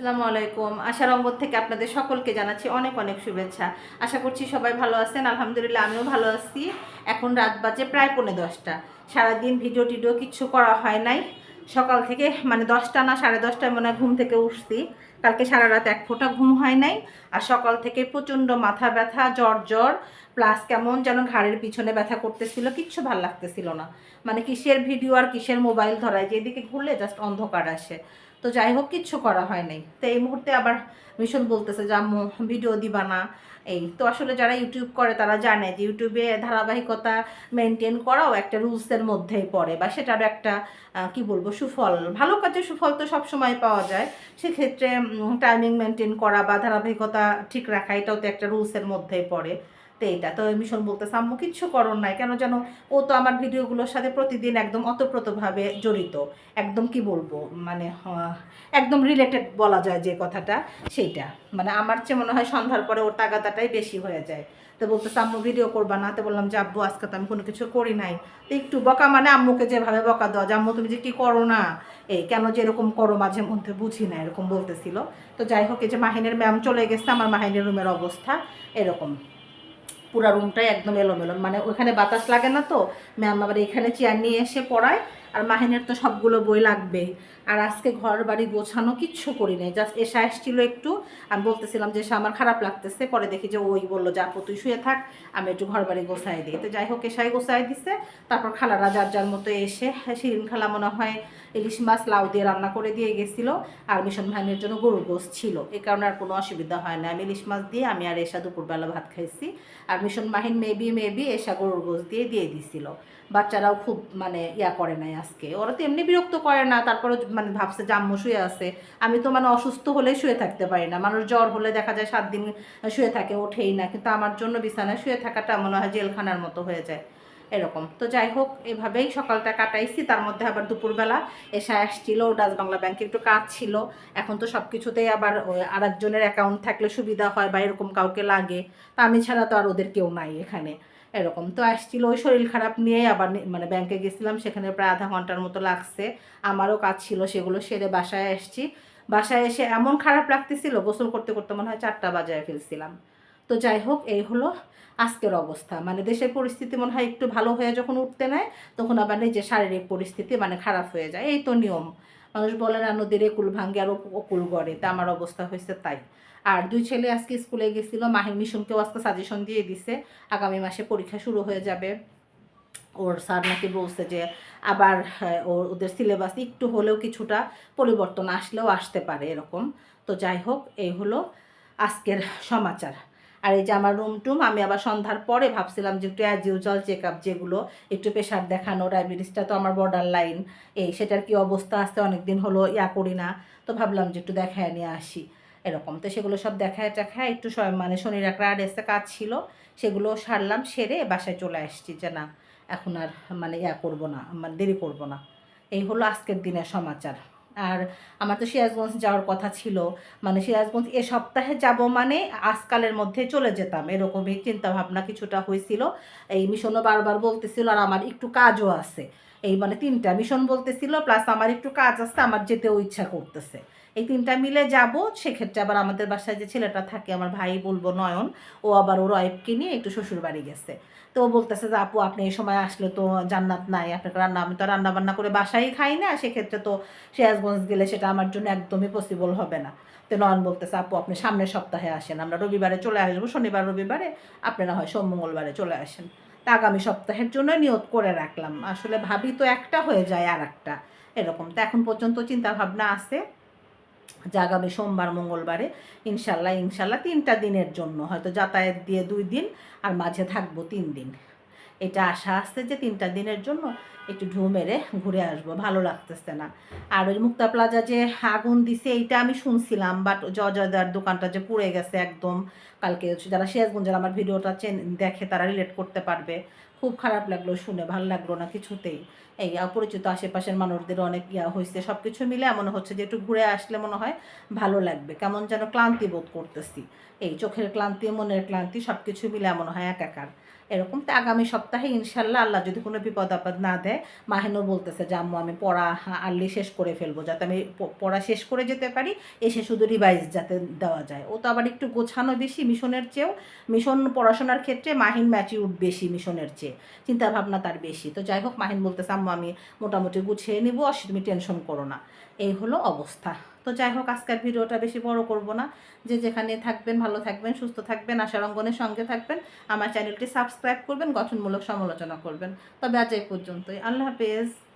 আসসালামু আলাইকুম। আশার অঙ্গ থেকে আপনাদের সকলকে জানাচ্ছি অনেক অনেক শুভেচ্ছা। আশা করছি সবাই ভালো আছেন। আলহামদুলিল্লাহ আমিও ভালো আছি। এখন রাত বাজে প্রায় পৌনে দশটা। সারাদিন ভিডিও টিডিও কিচ্ছু করা হয় নাই। সকাল থেকে মানে দশটা না, সাড়ে দশটায় মনে ঘুম থেকে উঠছি। কালকে সারা রাত এক ফোঁটা ঘুম হয় নাই। আর সকাল থেকে প্রচণ্ড মাথা ব্যথা, জ্বর জ্বর, প্লাস কেমন যেন ঘাড়ের পিছনে ব্যথা করতেছিল, কিচ্ছু ভালো লাগতেছিল না। মানে কিসের ভিডিও আর কিসের মোবাইল ধরায়, যেদিকে ঘুরলে জাস্ট অন্ধকার আসে। তো যাই হোক কিচ্ছু করা হয় নাই। তো এই মুহূর্তে আবার মিশন বলতেছে যে, আম্মু, ভিডিও দিবা না। এই তো আসলে যারা ইউটিউব করে, তারা জানে যে ইউটিউবে ধারাবাহিকতা মেনটেন করাও একটা রুলসের মধ্যেই পড়ে বা সেটারও একটা কি বলব, সুফল। ভালো কাজে সুফল তো সব সময় পাওয়া যায়। সেক্ষেত্রে টাইমিং মেনটেন করা বা ধারাবাহিকতা ঠিক রাখা, এটাও তো একটা রুলসের মধ্যেই পড়ে। তো এইটা তো মিশন বলতেছে, আম্মু, কিচ্ছু করণ নাই, কেন যেন ও তো আমার ভিডিওগুলোর সাথে প্রতিদিন একদম অতপ্রতভাবে জড়িত। একদম কি বলব মানে একদম রিলেটেড বলা যায় যে কথাটা, সেইটা। মানে আমার চেয়ে মনে হয় সন্ধ্যার পরে ওর তাগাদাটাই বেশি হয়ে যায়। তো বলতেছে, আম্মু ভিডিও করবা না? তো বললাম, যে আব্বু, আজকে তো আমি কোনো কিছু করি নাই। তো একটু বকা মানে আম্মুকে যেভাবে বকা দেওয়া, যে আম্মু, তুমি যে কি করো না? এই কেন যে এরকম করো মাঝে মধ্যে, বুঝি না, এরকম বলতেছিল। তো যাই হোক, এই যে মাহিনের ম্যাম চলে গেছে, আমার মাহিনের রুমের অবস্থা এরকম। পুরা রুমটাই একদম এলোমেলো। মানে ওখানে বাতাস লাগে না তো। ম্যাম আবার এখানে চেয়ার নিয়ে এসে পড়ায়। আর মাহিনের তো সবগুলো বই লাগবে। আর আজকে ঘর বাড়ি গোছানো কিচ্ছু করি নাই। জাস্ট এসা আসছিল একটু, আমি বলতেছিলাম যে এসে আমার খারাপ লাগতেছে। পরে দেখি যে ওই বলল যে তুই শুয়ে থাক, আমি একটু ঘর বাড়ি গোছাই দিই। তো যাই হোক, এসাই গোছাই দিছে। তারপর খালারা যার যার মতো এসে শিরিন খালা মনে হয় ইলিশ মাছ, লাউ দিয়ে রান্না করে দিয়ে গেছিল। আর মিশন ভাইনের জন্য গরুর গোস ছিল। এ কারণে আর কোনো অসুবিধা হয় না আমি ইলিশ মাছ দিয়ে আমি আর এসা দুপুরবেলা ভাত খাইছি। আর মিশন মাহিন মেবি মেবি এসা গরুর গোস দিয়ে দিয়ে দিছিল। বাচ্চারাও খুব মানে ইয়া করে নাই আজকে। ওরা তো এমনি বিরক্ত করে না তারপরে মানে ভাবছে জাম্মু শুয়ে আছে। আমি তো মানে অসুস্থ হলেই শুয়ে থাকতে পারি না। মানুষ জ্বর হলে দেখা যায় সাত দিন শুয়ে থাকে, ওঠেই না। কিন্তু আমার জন্য বিছানায় শুয়ে থাকাটা মনে হয় জেলখানার মতো হয়ে যায়। এরকম। তো যাই হোক, এভাবেই সকালটা কাটাইছি। তার মধ্যে আবার দুপুরবেলা এসে আসছিল ডাচ বাংলা ব্যাংকে একটু কাজ ছিল। এখন তো সব কিছুতেই আবার আর একজনের অ্যাকাউন্ট থাকলে সুবিধা হয় বা এরকম কাউকে লাগে। তা আমি ছাড়া তো আর ওদের কেউ নাই এখানে। এরকম। তো আসছিল ওই শরীর খারাপ নিয়েই আবার মানে ব্যাংকে গেছিলাম, সেখানে প্রায় আধা ঘণ্টার মতো লাগছে। আমারও কাজ ছিল, সেগুলো সেরে বাসায় আসছি। বাসায় এসে এমন খারাপ লাগতেছিল, গোসল করতে করতে মনে হয় চারটা বাজায় ফেলছিলাম। তো যাই হোক, এই হলো আজকের অবস্থা। মানে দেশের পরিস্থিতি মনে হয় একটু ভালো হয়ে যখন উঠতে নেয়, তখন আবার নিজের শারীরিক পরিস্থিতি মানে খারাপ হয়ে যায়। এই তো নিয়ম। মানুষ বলে না নদীর কুল ভাঙ্গে আর অকুল গড়ে। তা আমার অবস্থা হয়েছে তাই। আর দুই ছেলে আজকে স্কুলে গেছিল মাহির মিশনকেও আজকে সাজেশন দিয়ে দিছে আগামী মাসে পরীক্ষা শুরু হয়ে যাবে। ওর স্যার নাকি বলছে যে আবার হ্যাঁ, ওর ওদের সিলেবাস একটু হলেও কিছুটা পরিবর্তন আসলেও আসতে পারে এরকম। তো যাই হোক এই হলো আজকের সমাচার। আর এই যে আমার রুম টুম, আমি আবার সন্ধ্যার পরে ভাবছিলাম যে একটু অ্যাজ ইউজুয়াল চেক আপ যেগুলো, একটু প্রেশার দেখানো ডায়াবেটিসটা তো আমার বর্ডার লাইন এই সেটার কি অবস্থা আছে? অনেক দিন হলো ইয়া করি না, তো ভাবলাম যে একটু দেখায় নিয়ে আসি। এরকম। তো সেগুলো সব দেখায় টেখায় একটু মানে শনির একটা আর কাজ ছিল, সেগুলো সারলাম, সেরে বাসায় চলে আসছি যে না, এখন আর মানে ইয়া করব না মানে দেরি করব না। এই হলো আজকের দিনের সমাচার। আর আমার তো সিরাজগঞ্জ যাওয়ার কথা ছিল। মানে সিরাজগঞ্জ এ সপ্তাহে যাব মানে আজকালের মধ্যে চলে যেতাম। এরকমই চিন্তাভাবনা কিছুটা হয়েছিল এই মিশনও বারবার বলতেছিল আর আমার একটু কাজও আছে। এই মানে তিনটা মিশন বলতেছিল, প্লাস আমার একটু কাজ আছে, আমার যেতেও ইচ্ছা করতেছে। এই তিনটা মিলে যাব, সেক্ষেত্রে আবার আমাদের বাসায় যে ছেলেটা থাকে, আমার ভাই বলব নয়ন, ও আবার ওর ওয়াইফকে নিয়ে একটু শ্বশুর বাড়ি গেছে। তো ও বলতেছে যে, আপু, আপনি এই সময় আসলে তো জান্নাত নাই, আপনাকে রান্না, আমি তো রান্না বান্না করে বাসায় খাই না, সেক্ষেত্রে তো সিরাজগঞ্জ গেলে সেটা আমার জন্য একদমই পসিবল হবে না। তো নয়ন বলতেছে, আপু, আপনি সামনের সপ্তাহে আসেন, আমরা রবিবারে চলে আসব, শনিবার, রবিবারে আপনারা হয় সোম, মঙ্গলবারে চলে আসেন। তা আগামী সপ্তাহের জন্য নিয়ত করে রাখলাম। আসলে ভাবি তো একটা হয়ে যায় আর একটা এরকম। তো এখন পর্যন্ত চিন্তা ভাবনা আছে। আগামী সোমবার, মঙ্গলবারে ইনশাল্লাহ ইনশাল্লাহ তিনটা দিনের জন্য। হয়তো যাতায়াত দিয়ে দুই দিন আর মাঝে থাকব তিন দিন। এটা আশা আসছে যে তিনটা দিনের জন্য একটু ঢু মেরে ঘুরে আসব, ভালো লাগতেছে না। আর ওই মুক্তা প্লাজা যে আগুন দিছে, এইটা আমি শুনছিলাম বাট জয়দার দোকানটা যে পুড়ে গেছে একদম, কালকে যারা সিরাজগঞ্জের আমার ভিডিওটা চেন দেখে তারা রিলেট করতে পারবে। খুব খারাপ লাগল শুনে, ভালো লাগল না কিছুতেই এই অপরিচিত আশেপাশের মানুষদের অনেক ইয়া হয়েছে সব কিছু মিলে মনে হচ্ছে যে একটু ঘুরে আসলে মনে হয় ভালো লাগবে। কেমন যেন ক্লান্তি বোধ করতেছি। এই চোখের ক্লান্তি, মনের ক্লান্তি সব কিছু মিলে মনে হয় একাকার। এরকম তো আগামী সপ্তাহে ইনশাল্লাহ আল্লাহ যদি কোনো বিপদ আপদ না দেয় মাহিনও বলতেছে যে, আম্মু, আমি পড়া আর্লি শেষ করে ফেলব, যাতে আমি পড়া শেষ করে যেতে পারি, এসে শুধু রিভাইজ যাতে দেওয়া যায়। ও তো আবার একটু গোছানো বেশি মিশনের চেয়েও। মিশন পড়াশোনার ক্ষেত্রে মাহিন ম্যাচিউড বেশি মিশনের চেয়ে। চিন্তা ভাবনা তার বেশি। তো যাই হোক, মাহিন বলতেছে, আম্মু, আমি মোটামুটি গুছিয়ে নিব আর তুমি টেনশন করো না। এই হলো অবস্থা। তো যাই হোক, আজকের ভিডিওটা বেশি বড় করব না। যে যেখানে থাকবেন, ভালো থাকবেন, সুস্থ থাকবেন, আশার অঙ্গনের সঙ্গে থাকবেন। আমার চ্যানেলটি সাবস্ক্রাইব করবেন, গঠনমূলক সমালোচনা করবেন। তবে আজ এই পর্যন্তই। আল্লাহ হাফেজ।